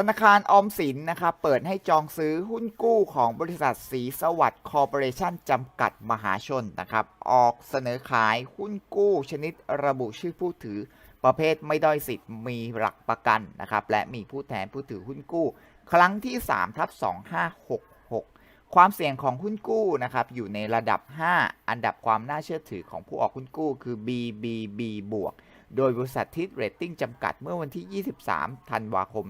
ธนาคารออมสินนะครับเปิดให้จองซื้อหุ้นกู้ของบริษัทสีสวัสดิ์คอร์ปอเรชั่นจำกัดมหาชนนะครับออกเสนอขายหุ้นกู้ชนิดระบุชื่อผู้ถือประเภทไม่ด้อยสิทธิ์มีหลักประกันนะครับและมีผู้แทนผู้ถือหุ้นกู้ ครั้งที่3ทับ2566 ความเสี่ยงของหุ้นกู้นะครับอยู่ในระดับ 5 อันดับความน่าเชื่อถือของผู้ออกหุ้นกู้คือ BBB บวก โดยบริษัททิศเรตติ้งจำกัดเมื่อวันที่ 23 ธันวาคม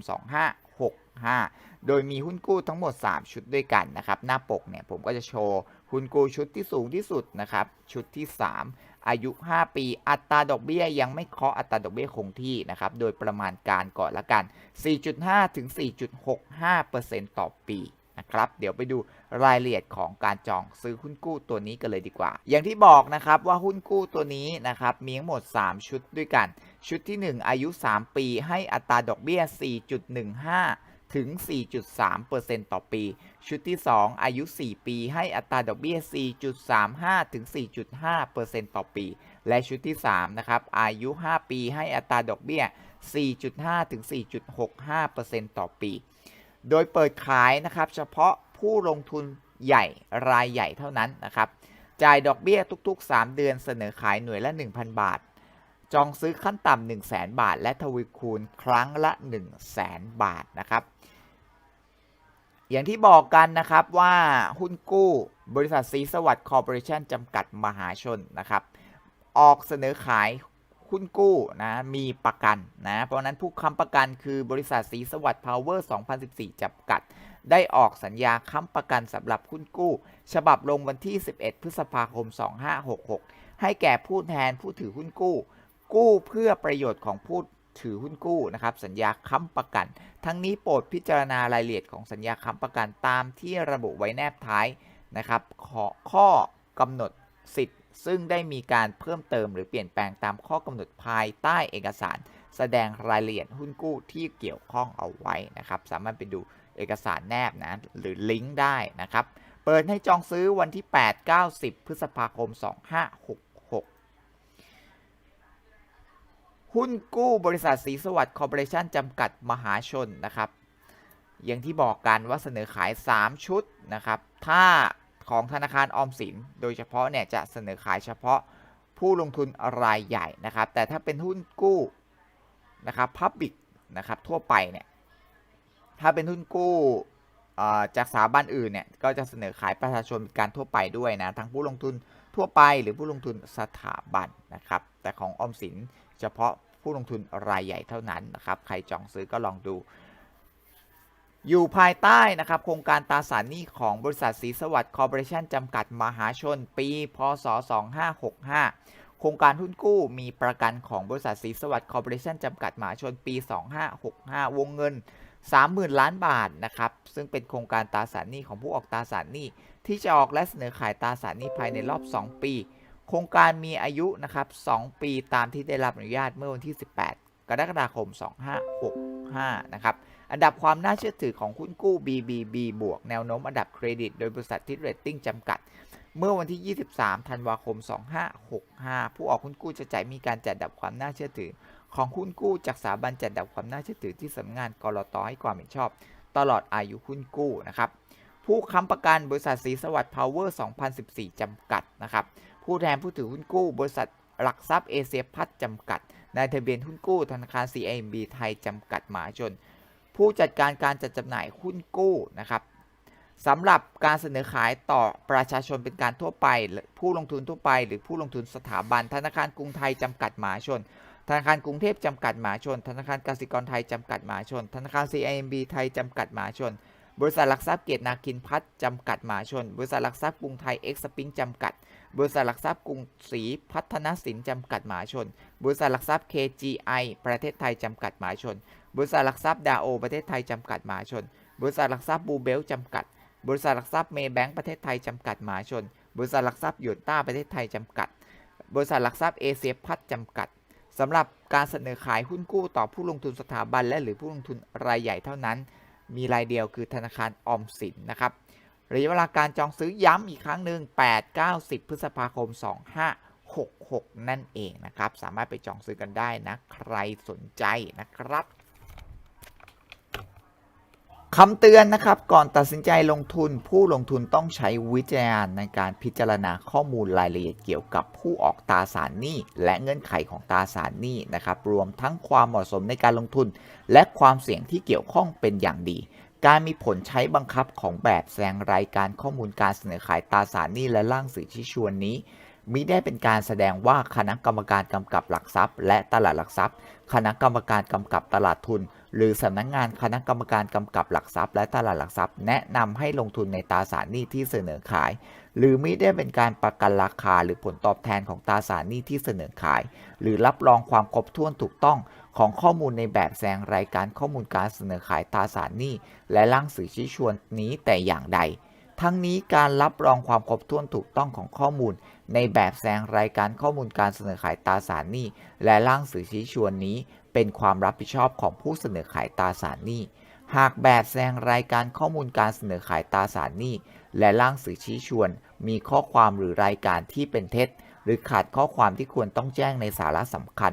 2565 โดยมีหุ้นกู้ทั้งหมด 3 ชุดด้วยกันนะครับ หน้าปกเนี่ยผมก็จะโชว์หุ้นกู้ชุดที่สูงที่สุดนะครับ ชุดที่ 3 อายุ 5 ปี อัตราดอกเบี้ยยังไม่เคาะอัตราดอกเบี้ยคงที่นะครับ โดยประมาณการก่อนละกัน 4.5 ถึง 4.65%ต่อปี นะครับ เดี๋ยวไปดูรายละเอียดของการจองซื้อหุ้นกู้ตัวนี้กันเลยดีกว่า อย่างที่บอกนะครับว่าหุ้นกู้ตัวนี้นะครับมีทั้งหมด 3 ชุดด้วยกัน ชุดที่ 1 อายุ 3 ปีให้อัตราดอกเบี้ย 4.15 ถึง 4.3%ต่อปี ชุดที่ 2 อายุ 4 ปีให้อัตราดอกเบี้ย 4.35 ถึง 4.5%ต่อปี และชุดที่3นะครับอายุ 5 ปีให้อัตราดอกเบี้ย 4.5 ถึง 4.65%ต่อปี โดยเปิดขายนะครับเฉพาะผู้ลงทุนใหญ่รายใหญ่เท่านั้นนะครับจ่ายดอกเบี้ยทุก ๆ 3 เดือนเสนอขายหน่วยละ 1,000 บาท จองซื้อขั้นต่ำ1 0 0 0 0 0บาท และทวีคูณครั้งละ 1 0 0 0 0 0บาทนะครับ อย่างที่บอกกันนะครับว่าหุ้นกู้บริษัทสีสวัสดิ์คอร์ปอเรชั่นจำกัดมหาชนนะครับ ออกเสนอขาย หุ้นกู้นะมีประกันนะเพราะนั้นผู้ค้ำประกันคือบริษัทสีสวัสดิ์พาวเวอร์2014จำกัด ได้ออกสัญญาค้ำประกันสำหรับหุ้นกู้ ฉบับลงวันที่ 11 พฤษภาคม 2566 ให้แก่ผู้แทนผู้ถือหุ้นกู้ กู้เพื่อประโยชน์ของผู้ถือหุ้นกู้นะครับสัญญาค้ำประกัน ทั้งนี้โปรดพิจารณารายละเอียดของสัญญาค้ำประกันตามที่ระบุไว้แนบท้ายนะครับข,ข้อกำหนดสิทธิ ซึ่งได้มีการเพิ่มเติมหรือเปลี่ยนแปลงตามข้อกำหนดภายใต้เอกสาร แสดงรายละเอียดหุ้นกู้ที่เกี่ยวข้องเอาไว้นะครับ สามารถไปดูเอกสารแนบนะหรือลิงก์ได้นะครับ เปิดให้จองซื้อวันที่ 8 9 10 พฤษภาคม 2566 หุ้นกู้บริษัทสีสวัสดิ์คอร์ปอเรชั่นจำกัดมหาชนนะครับอย่างที่บอกกันว่าเสนอขาย 3 ชุดนะครับ ถ้า ของธนาคารออมสิน โดยเฉพาะเนี่ยจะเสนอขายเฉพาะผู้ลงทุนรายใหญ่นะครับ แต่ถ้าเป็นหุ้นกู้นะครับพับบิกนะครับทั่วไปเนี่ยถ้าเป็นหุ้นกู้อ่อจากสถาบันอื่นเนี่ยก็จะเสนอขายประชาชนเป็นการทั่วไปด้วยนะทั้งผู้ลงทุนทั่วไปหรือผู้ลงทุนสถาบันนะครับ แต่ของออมสินเฉพาะผู้ลงทุนรายใหญ่เท่านั้นนะครับ ใครจองซื้อก็ลองดู อยู่ภายใต้นะครับโครงการตราสารหนี้ของบริษัทสีสวัสดิ์คอร์ปอเรชั่นจำกัดมหาชน ปี พศ 2565 โครงการหุ้นกู้มีประกันของบริษัทสีสวัสดิ์คอร์ปอเรชั่นจำกัดมหาชน ปี 2565 วงเงิน 30,000 ล้านบาทนะครับ ซึ่งเป็นโครงการตราสารหนี้ของผู้ออกตราสารหนี้ที่จะออกและเสนอขายตราสารหนี้ภายในรอบ 2 ปี โครงการมีอายุนะครับ2ปีตามที่ได้รับอนุญาตเมื่อวันที่ 18 กรกฎาคม 2565 นะครับ อันดับความน่าเชื่อถือของหุ้นกู้ BBB บวกแนวโน้มอันดับเครดิต โดยบริษัททิศเรตติ้งจำกัด เมื่อวันที่ 23 ธันวาคม 2565 ผู้ออกหุ้นกู้จะจ่ายมีการจัดอันดับความน่าเชื่อถือ ของหุ้นกู้จากสถาบันจัดอันดับความน่าเชื่อถือที่สำนักงานกรตให้ความเห็นชอบ ตลอดอายุหุ้นกู้นะครับผู้ค้ำประกันบริษัทสีสวัสดิ์พาวเวอร์ 2014 จำกัดนะครับผู้แทนผู้ถือหุ้นกู้บริษัทหลักทรัพย์เอเชียพัฒน์จำกัดนายทะเบียนหุ้นกู้ธนาคาร CIMB ไทยจำกัดมหาชน ผู้จัดการการจัดจำหน่ายหุ้นกู้นะครับสำหรับการเสนอขายต่อประชาชนเป็นการทั่วไป ผู้ลงทุนทั่วไป หรือผู้ลงทุนสถาบัน ธนาคารกรุงไทยจำกัดมหาชน ธนาคารกรุงเทพจำกัดมหาชน ธนาคารกสิกรไทยจำกัดมหาชน ธนาคาร CIMB ไทยจำกัดมหาชน บริษัทหลักทรัพย์เกียรตินาคินพัฒน์จำกัดมหาชน บริษัทหลักทรัพย์กรุงไทยเอ็กซ์ปิงจำกัด บริษัทหลักทรัพย์กรุงศรีพัฒนสินจำกัดมหาชน บริษัทหลักทรัพย์ KGI ประเทศไทยจำกัดมหาชน บริษัทหลักทรัพย์ดาโอประเทศไทยจำกัดมหาชน บริษัทหลักทรัพย์บูเบลจำกัด บริษัทหลักทรัพย์เมย์แบงก์ประเทศไทยจำกัดมหาชน บริษัทหลักทรัพย์ยูนต้าประเทศไทยจำกัด บริษัทหลักทรัพย์เอเชียพัฒน์จำกัดสำหรับการเสนอขายหุ้นกู้ต่อผู้ลงทุนสถาบันและหรือผู้ลงทุนรายใหญ่เท่านั้น มีรายเดียวคือธนาคารออมสินนะครับ ระยะเวลาการจองซื้อย้ำอีกครั้งหนึ่ง8 9 10 พฤษภาคม 2566 นั่นเองนะครับ สามารถไปจองซื้อกันได้นะ ใครสนใจนะครับคำเตือนนะครับก่อนตัดสินใจลงทุนผู้ลงทุนต้องใช้วิจารณญาณในการพิจารณาข้อมูลรายละเอียดเกี่ยวกับผู้ออกตราสารหนี้ และเงื่อนไขของตราสารหนี้นะครับรวมทั้งความเหมาะสมในการลงทุน และความเสี่ยงที่เกี่ยวข้องเป็นอย่างดี การมีผลใช้บังคับของแบบแสดงรายการข้อมูลการเสนอขายตราสารหนี้และร่างสื่อชี้ชวนนี้มิได้เป็นการแสดงว่าคณะกรรมการกำกับหลักทรัพย์ และตลาดหลักทรัพย์ คณะกรรมการกำกับตลาดทุน หรือสำนักงานคณะกรรมการกำกับหลักทรัพย์ และตลาดหลักทรัพย์ แนะนำให้ลงทุนในตราสารหนี้ที่เสนอขาย หรือมิได้เป็นการประกันราคาหรือผลตอบแทนของตราสารหนี้ที่เสนอขาย หรือรับรองความครบถ้วนถูกต้อง ของข้อมูลในแบบแสดงรายการข้อมูลการเสนอขายตราสารหนี้และร่างสื่อชี้ชวนนี้แต่อย่างใด ทั้งนี้การรับรองความครบถ้วนถูกต้องของข้อมูล ในแบบแสดงรายการข้อมูลการเสนอขายตราสารหนี้และร่างสื่อชี้ชวนนี้ เป็นความรับผิดชอบของผู้เสนอขายตราสารหนี้หากแบบแสดงรายการข้อมูลการเสนอขายตราสารหนี้ และร่างสื่อชี้ชวน มีข้อความหรือรายการที่เป็นเท็จ หรือขาดข้อความที่ควรต้องแจ้งในสาระสำคัญ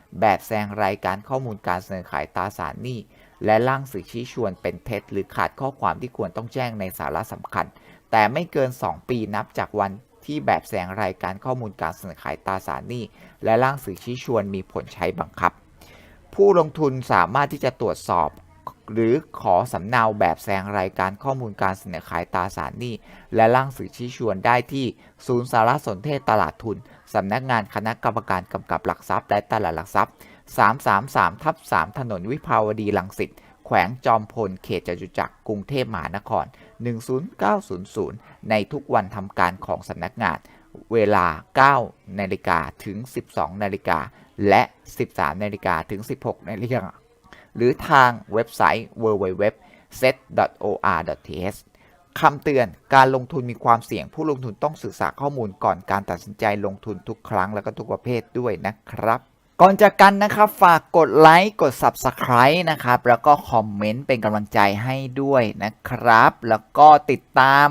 แบบแสดงรายการข้อมูลการเสนอขายตราสารหนี้ และร่างสื่อชี้ชวนเป็นเท็จ หรือขาดข้อความที่ควรต้องแจ้งในสาระสำคัญ แต่ไม่เกิน 2 ปีนับจากวันที่แบบแสดงรายการข้อมูลการเสนอขายตราสารหนี้ และร่างสื่อชี้ชวนมีผลใช้บังคับ ผู้ลงทุนสามารถที่จะตรวจสอบหรือขอสำเนาแบบแสดงรายการข้อมูลการเสนอขายตราสารหนี้ และร่างสื่อชี้ชวนได้ที่ ศูนย์สารสนเทศตลาดทุน สำนักงานคณะกรรมการกำกับหลักทรัพย์และตลาดหลักทรัพย์ 333ทับ3ถนนวิภาวดีรังสิตแขวงจอมพลเขตจตุจักรกรุงเทพมหานคร 10900 ในทุกวันทำการของสำนักงาน เวลา 9 นาฬิกาถึง 12 นาฬิกา และ 13 นาฬิกาถึง 16 นาฬิกา หรือทางเว็บไซต์ www.set.or.th คำเตือนการลงทุนมีความเสี่ยงผู้ลงทุนต้องศึกษาข้อมูลก่อนการตัดสินใจลงทุนทุกครั้งแล้วก็ทุกประเภทด้วยนะครับ ก่อนจากกันนะครับ ฝากกดไลค์กด Subscribe นะครับ แล้วก็คอมเมนต์เป็นกำลังใจให้ด้วยนะครับ แล้วก็ติดตาม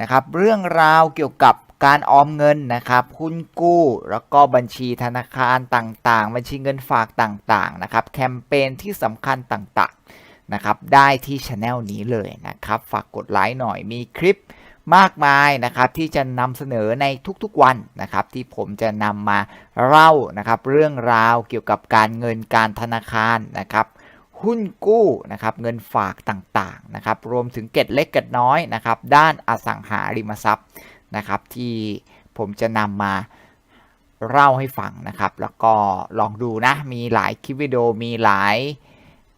นะครับ เรื่องราวเกี่ยวกับการออมเงินนะครับหุ้นกู้ แล้วก็บัญชีธนาคารต่างๆ บัญชีเงินฝากต่างๆนะครับ แคมเปญที่สำคัญต่างๆ นะครับได้ที่ช anel นี้เลยนะครับฝากกดไลค์หน่อยมีคลิปมากมายนะครับที่จะนำเสนอในทุกๆวันนะครับที่ผมจะนำมาเล่านะครับเรื่องราวเกี่ยวกับการเงินการธนาคารนะครับหุ้นกู้นะครับเงินฝากต่างๆนะครับรวมถึงเก็ดเล็กเก็ดน้อยนะครับด้านอสังหาริมทรัพย์นะครับที่ผมจะนำมาเล่าให้ฟังนะครับ แล้วก็ลองดูนะมีหลายคลิปวิดีโอมีหลาย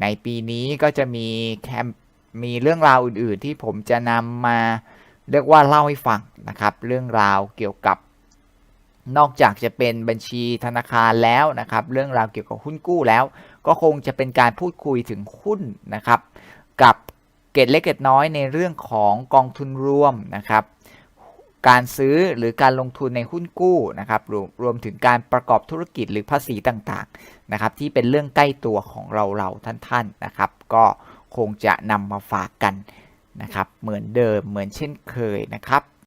ในปีนี้ก็จะมีแคมมีเรื่องราวอื่นๆ ที่ผมจะนำมาเรียกว่าเล่าให้ฟังนะครับ เรื่องราวเกี่ยวกับ นอกจากจะเป็นบัญชีธนาคารแล้วนะครับ เรื่องราวเกี่ยวกับหุ้นกู้แล้ว ก็คงจะเป็นการพูดคุยถึงหุ้นนะครับ กับเกตเล็กเกตน้อยในเรื่องของกองทุนรวมนะครับ การซื้อหรือการลงทุนในหุ้นกู้นะครับรวมรวมถึงการประกอบธุรกิจหรือภาษีต่างๆ นะครับที่เป็นเรื่องใกล้ตัวของเราเราท่านๆนะครับ ก็คงจะนำมาฝากกันนะครับเหมือนเดิมเหมือนเช่นเคยนะครับ